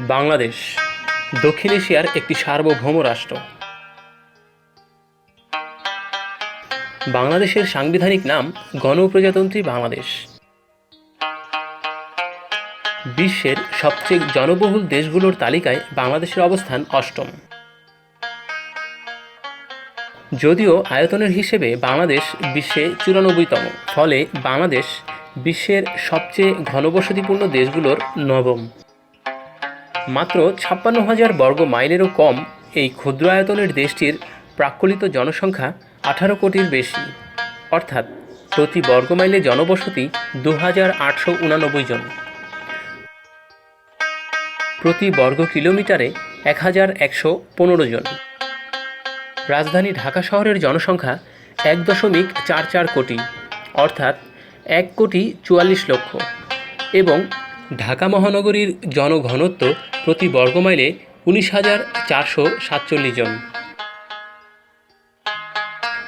বাংলাদেশ, দক্ষিণ এশিয়ার একটি সার্বভৌম রাষ্ট্র। বাংলাদেশের সাংবিধানিক নাম গণপ্রজাতন্ত্রী বাংলাদেশ। বিশ্বের সবচেয়ে জনবহুল দেশগুলোর তালিকায় বাংলাদেশের অবস্থান অষ্টম। যদিও আয়তনের হিসেবে বাংলাদেশ বিশ্বে চুরানব্বইতম, ফলে বাংলাদেশ বিশ্বের সবচেয়ে ঘনবসতিপূর্ণ দেশগুলোর নবম। মাত্র ছাপ্পান্ন হাজার বর্গ মাইলেরও কম এই ক্ষুদ্র আয়তনের দেশটির প্রাক্কলিত জনসংখ্যা আঠারো কোটির বেশি। অর্থাৎ প্রতি বর্গ মাইলে জনবসতি দু হাজার আটশো উনানব্বই জন। প্রতি বর্গ কিলোমিটারে এক হাজার একশো পনেরো জন। রাজধানী ঢাকা শহরের জনসংখ্যা এক দশমিক চার চার কোটি, অর্থাৎ এক কোটি চুয়াল্লিশ লক্ষ এবং ঢাকা মহানগরীর জনঘনত্ব প্রতি বর্গমাইলে উনিশ হাজার চারশো সাতচল্লিশ জন।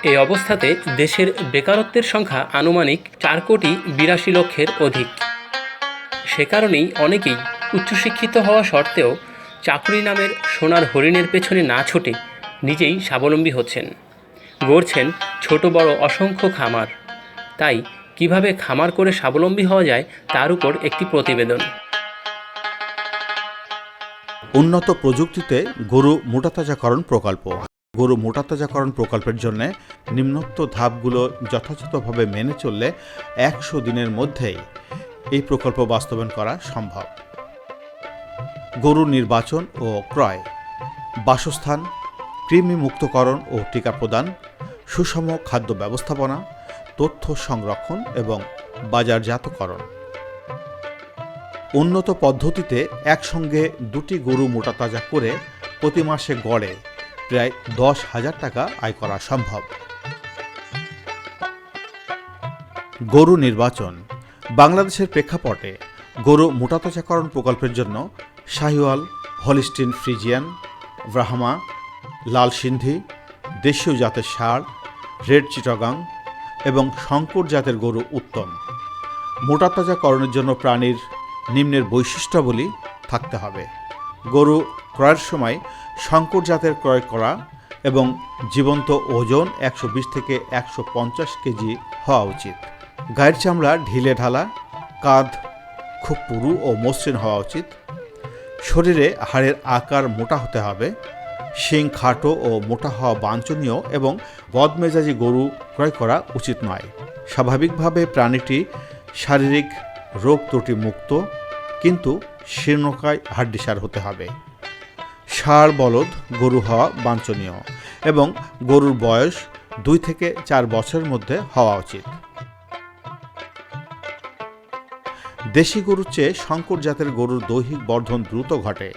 এই অবস্থাতে দেশের বেকারত্বের সংখ্যা আনুমানিক চার কোটি বিরাশি লক্ষের অধিক। সে কারণেই অনেকেই উচ্চশিক্ষিত হওয়া সত্ত্বেও চাকরি নামের সোনার হরিণের পেছনে না ছুটে নিজেই স্বাবলম্বী হচ্ছেন। গড়ছেন ছোট বড় অসংখ্য খামার। তাই কীভাবে খামার করে স্বাবলম্বী হওয়া যায় তার উপর একটি প্রতিবেদন। উন্নত প্রযুক্তিতে গরু মোটাতাজাকরণ প্রকল্প। গরু মোটাতাজাকরণ প্রকল্পের জন্য নিম্নোক্ত ধাপগুলো যথাযথভাবে মেনে চললে একশো দিনের মধ্যেই এই প্রকল্প বাস্তবায়ন করা সম্ভব। গরু নির্বাচন ও ক্রয়, বাসস্থান কৃমি মুক্তকরণ ও টিকা প্রদান, সুষম খাদ্য ব্যবস্থাপনা তথ্য সংরক্ষণ এবং বাজারজাতকরণ। উন্নত পদ্ধতিতে একসঙ্গে দুটি গরু মোটাতাজা করে প্রতি মাসে গড়ে প্রায় দশ হাজার টাকা আয় করা সম্ভব। গরু নির্বাচন। বাংলাদেশের প্রেক্ষাপটে গরু মোটাতাজাকরণ প্রকল্পের জন্য শাহিওয়াল, হলিস্টিন ফ্রিজিয়ান, ব্রাহ্মা লাল সিন্ধি দেশীয় জাতের ষাঁড়, রেড চিটাগাং এবং শঙ্কর জাতের গরু উত্তম। মোটাতাজাকরণের জন্য প্রাণীর নিম্নের বৈশিষ্ট্যাবলী থাকতে হবে। গরু ক্রয়ের সময় শঙ্কর জাতের ক্রয় করা এবং জীবন্ত ওজন একশো বিশ থেকে একশো পঞ্চাশ কেজি হওয়া উচিত। গায়ের চামড়া ঢিলে ঢালা, কাঁধ খুব পুরু ও মসৃণ হওয়া উচিত। শরীরে হাড়ের আকার মোটা হতে হবে। শিং খাটো ও মোটা হওয়া বাঞ্ছনীয় এবং বদমেজাজি গরু ক্রয় করা উচিত নয়। স্বাভাবিকভাবে প্রাণীটি শারীরিক রোগ ত্রুটি মুক্ত, কিন্তু শীর্ণকায় হাড্ডিসার হতে হবে। ষাঁড় বলদ, গরু হওয়া বাঞ্ছনীয় এবং গরুর বয়স দুই থেকে চার বছরের মধ্যে হওয়া উচিত। দেশি গরুর চেয়ে শঙ্কর জাতের গরুর দৈহিক বর্ধন দ্রুত ঘটে,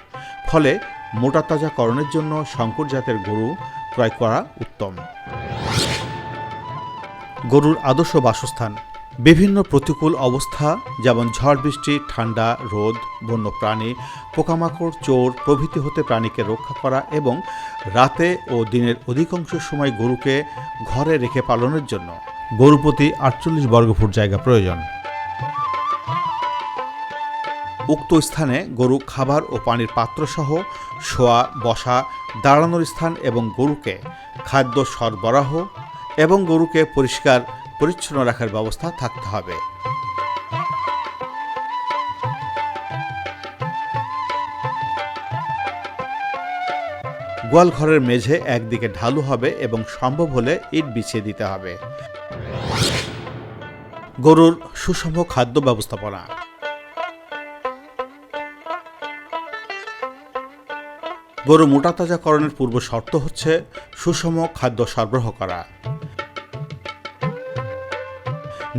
ফলে মোটাতাজাকরণের জন্য শঙ্কর জাতের গরু ক্রয় করা উত্তম। গরুর আদর্শ বাসস্থান, বিভিন্ন প্রতিকূল অবস্থা যেমন ঝড় বৃষ্টি, ঠান্ডা, রোদ, বন্যপ্রাণী, পোকামাকড়, চোর প্রভৃতি হতে প্রাণীকে রক্ষা করা এবং রাতে ও দিনের অধিকাংশ সময় গরুকে ঘরে রেখে পালনের জন্য। গরু প্রতি আটচল্লিশ বর্গফুট জায়গা প্রয়োজন। উক্ত স্থানে গরু, খাবার ও পানির পাত্রসহ শোয়া, বসা, দাঁড়ানোর স্থান এবং গরুকে খাদ্য সরবরাহ এবং গরুকে পরিষ্কার, পরিচ্ছন্ন রাখার ব্যবস্থা থাকতে হবে। গোয়াল ঘরের মেঝে একদিকে ঢালু হবে এবং সম্ভব হলে ইট বিছিয়ে দিতে হবে। গরুর সুষম খাদ্য ব্যবস্থাপনা। গরু মোটাতাজাকরণের পূর্ব শর্ত হচ্ছে সুষম খাদ্য সরবরাহ করা।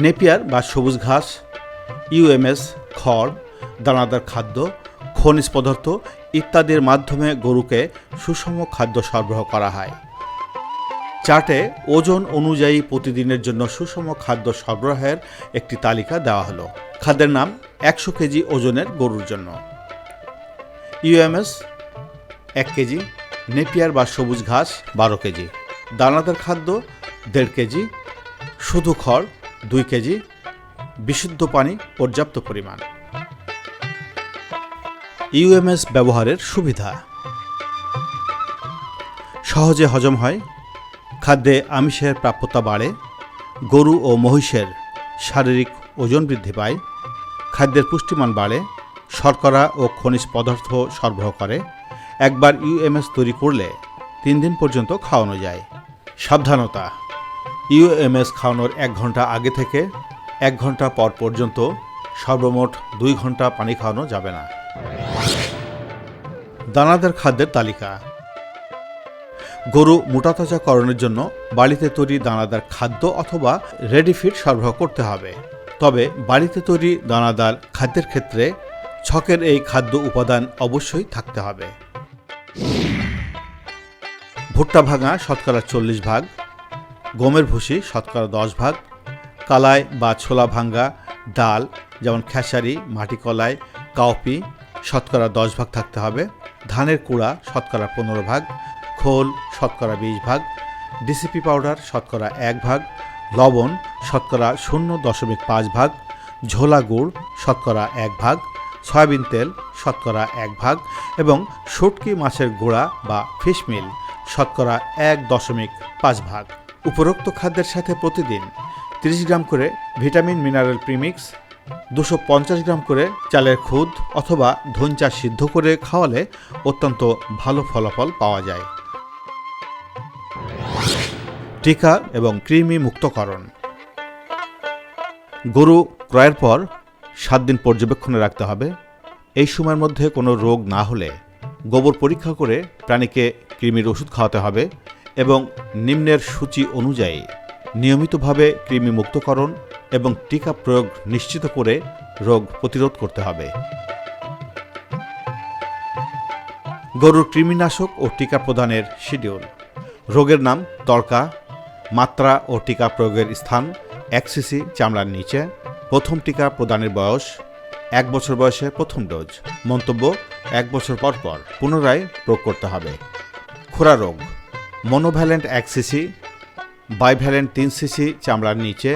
নেপিয়ার বা সবুজ ঘাস ইউএমএস খড়, দানাদার খাদ্য, খনিজ পদার্থ ইত্যাদির মাধ্যমে গরুকে সুষম খাদ্য সরবরাহ করা হয়। চার্টে ওজন অনুযায়ী প্রতিদিনের জন্য সুষম খাদ্য সরবরাহের একটি তালিকা দেওয়া হলো। খাদ্যের নাম একশো কেজি ওজনের গরুর জন্য। ইউএমএস এক কেজি, নেপিয়ার বা সবুজ ঘাস বারো কেজি, দানাদার খাদ্য দেড় কেজি, শুধু খড় দুই কেজি, বিশুদ্ধ পানি পর্যাপ্ত পরিমাণ। ইউএমএস ব্যবহারের সুবিধা। সহজে হজম হয়, খাদ্যে আমিষের প্রাপ্যতা বাড়ে, গরু ও মহিষের শারীরিক ওজন বৃদ্ধি পায়, খাদ্যের পুষ্টিমান বাড়ে, শর্করা ও খনিজ পদার্থ সরবরাহ করে একবার ইউএমএস তৈরি করলে তিন দিন পর্যন্ত খাওয়ানো যায়। সাবধানতা। ইউএমএস খাওয়ানোর এক ঘণ্টা আগে থেকে এক ঘণ্টা পর পর্যন্ত সর্বমোট দুই ঘণ্টা পানি খাওয়ানো যাবে না। দানাদার খাদ্যের তালিকা। গরু মোটাতাজাকরণের জন্য বাড়িতে তৈরি দানাদার খাদ্য অথবা রেডি ফিড সরবরাহ করতে হবে। তবে বাড়িতে তৈরি দানাদার খাদ্যের ক্ষেত্রে ছকের এই খাদ্য উপাদান অবশ্যই থাকতে হবে। ভুট্টা ভাঙা, শতকরা চল্লিশ ভাগ। গমের ভুসি, শতকরা দশ ভাগ। কালাই বা ছোলা ভাঙ্গা ডাল, যেমন খেসারি, মাটি কলাই কাউপি শতকরা দশ ভাগ থাকতে হবে। ধানের কুড়া, শতকরা পনেরো ভাগ। খোল, শতকরা বিশ ভাগ। ডিসিপি পাউডার, শতকরা এক ভাগ। লবণ, শতকরা শূন্য দশমিক পাঁচ ভাগ। ঝোলা গুড়, শতকরা এক ভাগ। সয়াবিন তেল, শতকরা এক ভাগ এবং শুটকি মাছের গোড়া বা ফিশ মিল, শতকরা এক দশমিক পাঁচ ভাগ। উপরোক্ত খাদ্যের সাথে প্রতিদিন 30 গ্রাম করে ভিটামিন, মিনারেল প্রিমিক্স, দুশো পঞ্চাশ গ্রাম করে চালের খুদ অথবা ধনচা সিদ্ধ করে খাওয়ালে অত্যন্ত ভালো ফলাফল পাওয়া যায়। টিকা এবং কৃমি মুক্তকরণ। গরু ক্রয়ের পর সাত দিন পর্যবেক্ষণে রাখতে হবে। এই সময়ের মধ্যে কোনো রোগ না হলে গোবর পরীক্ষা করে প্রাণীকে কৃমির ওষুধ খাওয়াতে হবে এবং নিম্নের সূচি অনুযায়ী নিয়মিতভাবে কৃমি মুক্তকরণ এবং টিকা প্রয়োগ নিশ্চিত করে রোগ প্রতিরোধ করতে হবে। গরুর কৃমিনাশক ও টিকা প্রদানের শিডিউল। রোগের নাম তর্কা। মাত্রা ও টিকা প্রয়োগের স্থান এক সিসি চামড়ার নিচে। প্রথম টিকা প্রদানের বয়স এক বছর বয়সে প্রথম ডোজ। মন্তব্য, এক বছর পর পর পুনরায় প্রয়োগ করতে হবে। খোরা রোগ মনোভ্যালেন্ট এক সিসি বাইভ্যালেন্ট তিন সিসি চামড়ার নিচে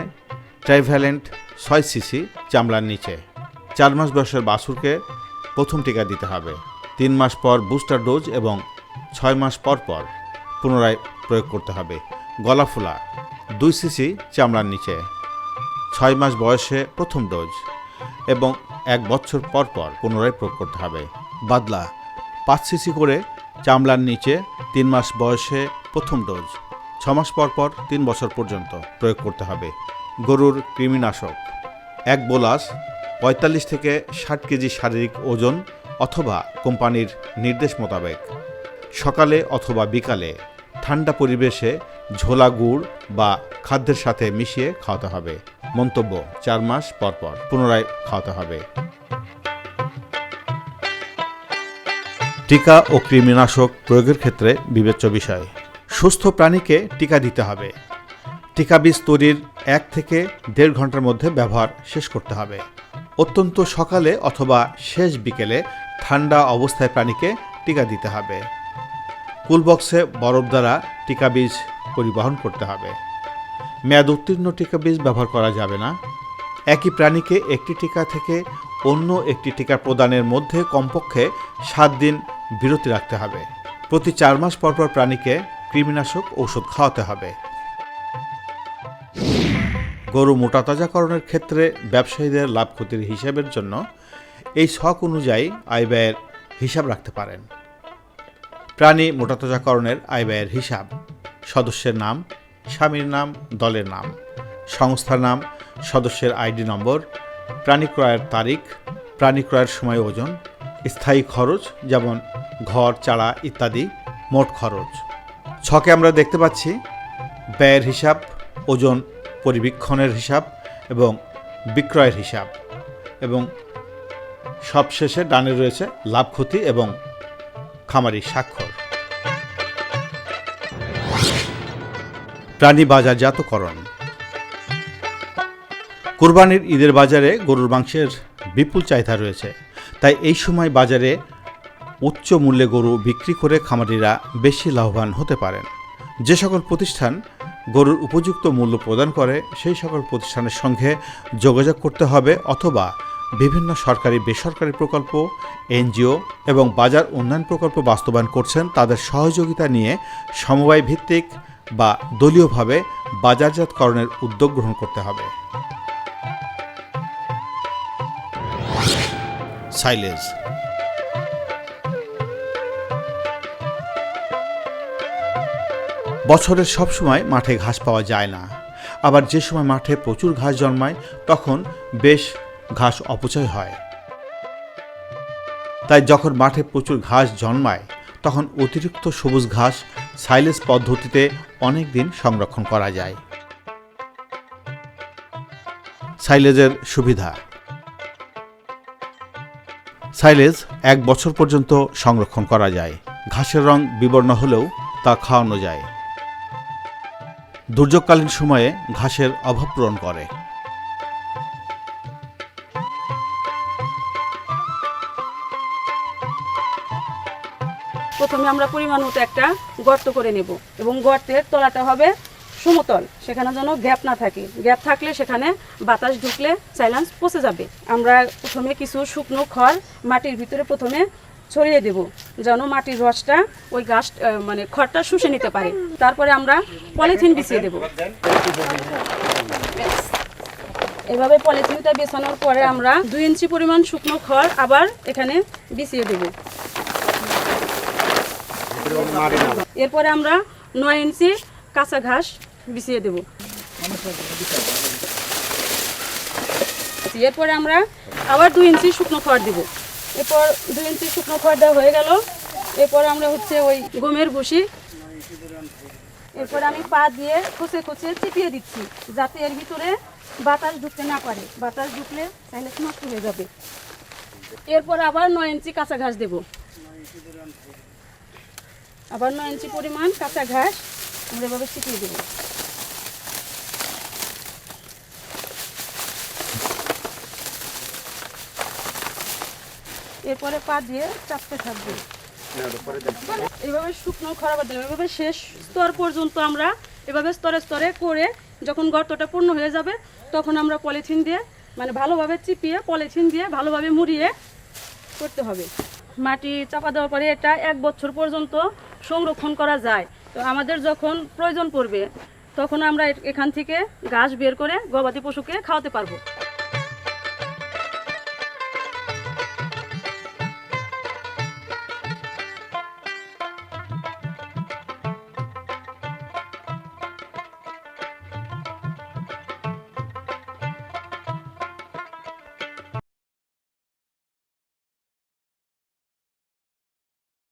ট্রাইভ্যালেন্ট ছয় সিসি চামড়ার নিচে। চার মাস বয়সের বাছুরকে প্রথম টিকা দিতে হবে। তিন মাস পর বুস্টার ডোজ এবং ছয় মাস পর পর পুনরায় প্রয়োগ করতে হবে। গলা ফোলা দুই সিসি চামড়ার নিচে। ছয় মাস বয়সে প্রথম ডোজ এবং এক বছর পর পর পুনরায় প্রয়োগ করতে হবে। বাদলা, পাঁচ সিসি করে চামড়ার নিচে তিন মাস বয়সে প্রথম ডোজ, ছ মাস পর পর তিন বছর পর্যন্ত প্রয়োগ করতে হবে। গরুর কৃমিনাশক, এক বোলাস পঁয়তাল্লিশ থেকে ষাট কেজি শারীরিক ওজন অথবা কোম্পানির নির্দেশ মোতাবেক। সকালে অথবা বিকালে ঠান্ডা পরিবেশে ঝোলা গুড় বা খাদ্যের সাথে মিশিয়ে খাওয়াতে হবে। মন্তব্য চার মাস পর পর পুনরায় খাওয়াতে হবে। টিকা ও কৃমিনাশক প্রয়োগের ক্ষেত্রে বিবেচ্য বিষয়। সুস্থ প্রাণীকে টিকা দিতে হবে। টিকা বীজ তৈরির এক থেকে দেড় ঘণ্টার মধ্যে ব্যবহার শেষ করতে হবে। অত্যন্ত সকালে অথবা শেষ বিকেলে ঠান্ডা অবস্থায় প্রাণীকে টিকা দিতে হবে। কুলবক্সে বরফ দ্বারা টিকা বীজ পরিবহন করতে হবে। মেয়াদ উত্তীর্ণ টিকা বীজ ব্যবহার করা যাবে না। একই প্রাণীকে একটি টিকা থেকে অন্য একটি টিকা প্রদানের মধ্যে কমপক্ষে সাত দিন বিরতি রাখতে হবে। প্রতি চার মাস পর পর প্রাণীকে কৃমিনাশক ঔষধ খাওয়াতে হবে। গরু মোটাতাজাকরণের ক্ষেত্রে ব্যবসায়ীদের লাভ ক্ষতির হিসাবের জন্য এই শখ অনুযায়ী আয় ব্যয়ের হিসাব রাখতে পারেন। প্রাণী মোটাতাজাকরণের আয় ব্যয়ের হিসাব। সদস্যের নাম স্বামীর নাম, দলের নাম। সংস্থার নাম, সদস্যের আইডি নম্বর, প্রাণী ক্রয়ের তারিখ, প্রাণী ক্রয়ের সময় ওজন, স্থায়ী খরচ যেমন ঘর চাড়া ইত্যাদি, মোট খরচ। ছকে আমরা দেখতে পাচ্ছি ব্যয়ের হিসাব, ওজন পরিবীক্ষণের হিসাব এবং বিক্রয়ের হিসাব এবং সবশেষে ডানে রয়েছে লাভ, ক্ষতি এবং খামারি স্বাক্ষর। প্রাণী বাজারজাতকরণ কোরবানির ঈদের বাজারে গরুর মাংসের বিপুল চাহিদা রয়েছে। তাই এই সময় বাজারে উচ্চ মূল্যে গরু বিক্রি করে খামারিরা বেশি লাভবান হতে পারেন। যে সকল প্রতিষ্ঠান গরুর উপযুক্ত মূল্য প্রদান করে, সেই সকল প্রতিষ্ঠানের সঙ্গে যোগাযোগ করতে হবে অথবা বিভিন্ন সরকারি, বেসরকারি প্রকল্প, এনজিও এবং বাজার উন্নয়ন প্রকল্প বাস্তবায়ন করছেন, তাদের সহযোগিতা নিয়ে সমবায় ভিত্তিক বা দলীয়ভাবে বাজারজাতকরণের উদ্যোগ গ্রহণ করতে হবে। সাইলেজ। বছরের সব সময় মাঠে ঘাস পাওয়া যায় না। আবার যে সময় মাঠে প্রচুর ঘাস জন্মায়, তখন বেশ ঘাস অপচয় হয়। তাই যখন মাঠে প্রচুর ঘাস জন্মায়, তখন অতিরিক্ত সবুজ ঘাস সাইলেজ পদ্ধতিতে অনেক দিন সংরক্ষণ করা যায়। সাইলেজের সুবিধা। সাইলেজ এক বছর পর্যন্ত সংরক্ষণ করা যায়। ঘাসের রং বিবর্ণ হলেও তা খাওয়ানো যায়। দুর্যোগকালীন সময়ে ঘাসের অভাব পূরণ করে। প্রথমে আমরা পরিমাণ মতো একটা গর্ত করে নেব এবং গর্তের তলাটা হবে সমতল, সেখানে যেন গ্যাপ না থাকে। গ্যাপ থাকলে সেখানে বাতাস ঢুকলে সাইলেন্স পচে যাবে। আমরা প্রথমে কিছু শুকনো খড় মাটির ভিতরে প্রথমে ছড়িয়ে দেব, যেন মাটির রসটা ওই গাছ মানে খড়টা শুষে নিতে পারে। তারপরে আমরা পলিথিন বিছিয়ে দেব। এভাবে পলিথিনটা বেছানোর পরে আমরা দুই ইঞ্চি পরিমাণ শুকনো খড় আবার এখানে বিছিয়ে দেবো। এরপরে আমরা নয় ইঞ্চি কাঁচা ঘাস বিছিয়ে দেব। এরপরে আমরা আবার দুই ইঞ্চি শুকনো খড় দেব। এরপর দুই ইঞ্চি শুকনো খড় দেওয়া হয়ে গেল। এরপর আমরা হচ্ছে ওই গমের ভুসি এরপর আমি পা দিয়ে খুঁচে খুঁচে চিপিয়ে দিচ্ছি যাতে এর ভিতরে বাতাস ঢুকতে না পারে। বাতাস ঢুকলে তাহলে নষ্ট হয়ে যাবে। এরপর আবার নয় ইঞ্চি কাঁচা ঘাস দেবো। আবার নয় ইঞ্চি পরিমাণ কাঁচা ঘাস আমরা এভাবে ছিটিয়ে দেবো। এরপরে পা দিয়ে চাপতে থাকবে। এভাবে শুকনো খরা বাদ দিলাম এভাবে শেষ স্তর পর্যন্ত আমরা এভাবে স্তরে স্তরে করে যখন গর্তটা পূর্ণ হয়ে যাবে তখন আমরা পলিথিন দিয়ে মানে ভালোভাবে চিপিয়ে পলিথিন দিয়ে ভালোভাবে মুড়িয়ে করতে হবে। মাটি চাপা দেওয়ার পরে এটা এক বছর পর্যন্ত সংরক্ষণ করা যায়। তো আমাদের যখন প্রয়োজন পড়বে, তখন আমরা এখান থেকে ঘাস বের করে গবাদি পশুকে খাওয়াতে পারব।